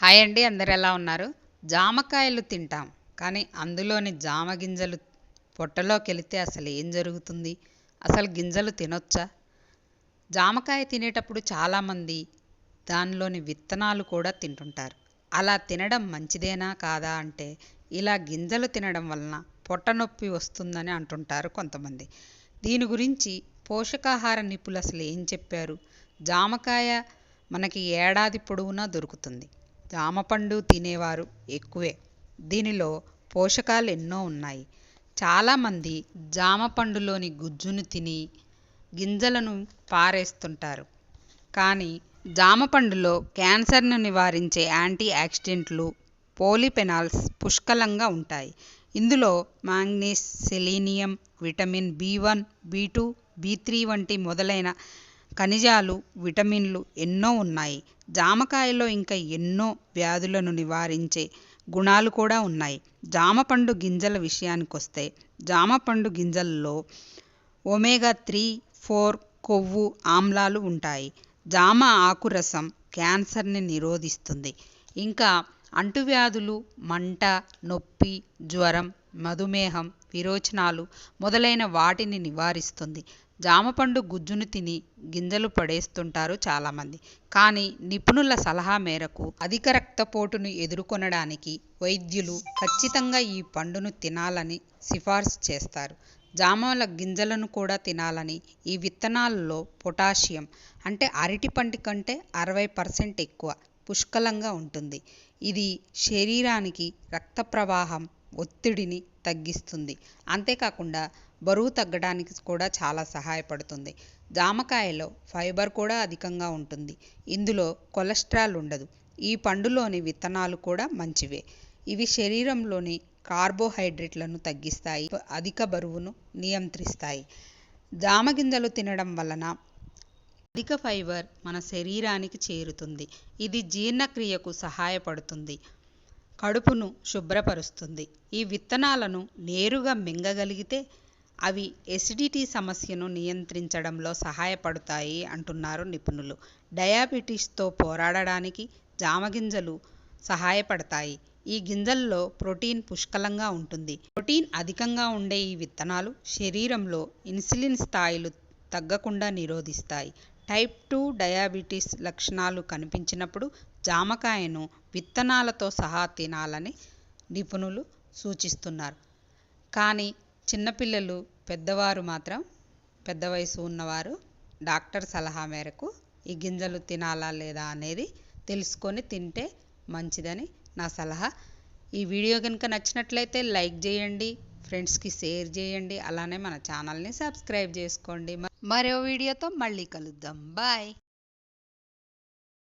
Hi అండి అందరు ఎలా ఉన్నారు? జామకాయలు తింటాం కానీ అందులోని జామ గింజలు పొట్టలోకి వెళితే అసలు ఏం జరుగుతుంది? అసలు గింజలు తినొచ్చా? జామకాయ తినేటప్పుడు చాలామంది దానిలోని విత్తనాలు కూడా తింటుంటారు. అలా తినడం మంచిదేనా కాదా అంటే ఇలా గింజలు తినడం వలన పొట్ట నొప్పి వస్తుందని అంటుంటారు కొంతమంది. దీని గురించి పోషకాహార నిపుణులు అసలు ఏం చెప్పారు? జామకాయ మనకి ఏడాది పొడవునా దొరుకుతుంది. జామపండు తినేవారు ఎక్కువే. దీనిలో పోషకాలు ఎన్నో ఉన్నాయి. చాలామంది జామ పండులోని గుజ్జును తిని గింజలను పారేస్తుంటారు. కానీ జామ పండులో క్యాన్సర్ను నివారించే యాంటీ ఆక్సిడెంట్లు పోలిపెనాల్స్ పుష్కలంగా ఉంటాయి. ఇందులో manganese selenium vitamin B one B two B three వంటి మొదలైన ఖనిజాలు విటమిన్లు ఎన్నో ఉన్నాయి. జామకాయలో ఇంకా ఎన్నో వ్యాధులను నివారించే గుణాలు కూడా ఉన్నాయి. జామపండు గింజల విషయానికొస్తే జామపండు గింజల్లో ఒమేగా త్రీ ఫోర్ కొవ్వు ఆమ్లాలు ఉంటాయి. జామ ఆకు రసం క్యాన్సర్ని నిరోధిస్తుంది. ఇంకా అంటువ్యాధులు మంట నొప్పి జ్వరం మధుమేహం విరోచనాలు మొదలైన వాటిని నివారిస్తుంది. జామపండు గుజ్జును తిని గింజలు పడేస్తుంటారు చాలామంది. కానీ నిపుణుల సలహా మేరకు అధిక రక్తపోటును ఎదుర్కొనడానికి వైద్యులు ఖచ్చితంగా ఈ పండును తినాలని సిఫార్సు చేస్తారు. జామల గింజలను కూడా తినాలని ఈ విత్తనాలలో పొటాషియం అంటే అరటి పంటి కంటే అరవై పర్సెంట్ ఎక్కువ. పుష్కలంగా ఉంటుంది. ఇది శరీరానికి రక్త ప్రవాహం ఒత్తిడిని తగ్గిస్తుంది. అంతేకాకుండా బరువు తగ్గడానికి కూడా చాలా సహాయపడుతుంది. జామకాయలో ఫైబర్ కూడా అధికంగా ఉంటుంది. ఇందులో కొలెస్ట్రాల్ ఉండదు. ఈ పండులోని విత్తనాలు కూడా మంచివే. ఇవి శరీరంలోని కార్బోహైడ్రేట్లను తగ్గిస్తాయి అధిక బరువును నియంత్రిస్తాయి. జామ గింజలు తినడం వలన అధిక ఫైబర్ మన శరీరానికి చేరుతుంది. ఇది జీర్ణక్రియకు సహాయపడుతుంది. కడుపును శుభ్రపరుస్తుంది. ఈ విత్తనాలను నేరుగా మింగగలిగితే అవి ఎసిడిటీ సమస్యను నియంత్రించడంలో సహాయపడతాయి అంటున్నారు నిపుణులు. డయాబెటీస్తో పోరాడడానికి జామగింజలు సహాయపడతాయి. ఈ గింజల్లో ప్రోటీన్ పుష్కలంగా ఉంటుంది. ప్రోటీన్ అధికంగా ఉండే ఈ విత్తనాలు శరీరంలో ఇన్సులిన్ స్థాయిలు తగ్గకుండా నిరోధిస్తాయి. టైప్ టూ డయాబెటీస్ లక్షణాలు కనిపించినప్పుడు జామకాయను విత్తనాలతో సహా తినాలని నిపుణులు సూచిస్తున్నారు. కానీ చిన్నపిల్లలు పెద్దవారు మాత్రం పెద్ద వయసు ఉన్నవారు డాక్టర్ సలహా మేరకు ఈ గింజలు తినాలా లేదా అనేది తెలుసుకొని తింటే మంచిదని నా సలహా. ఈ వీడియో కనుక నచ్చినట్లయితే లైక్ చేయండి ఫ్రెండ్స్కి షేర్ చేయండి అలానే మన ఛానల్ని సబ్స్క్రైబ్ చేసుకోండి. మరో వీడియోతో మళ్ళీ కలుద్దాం. బాయ్.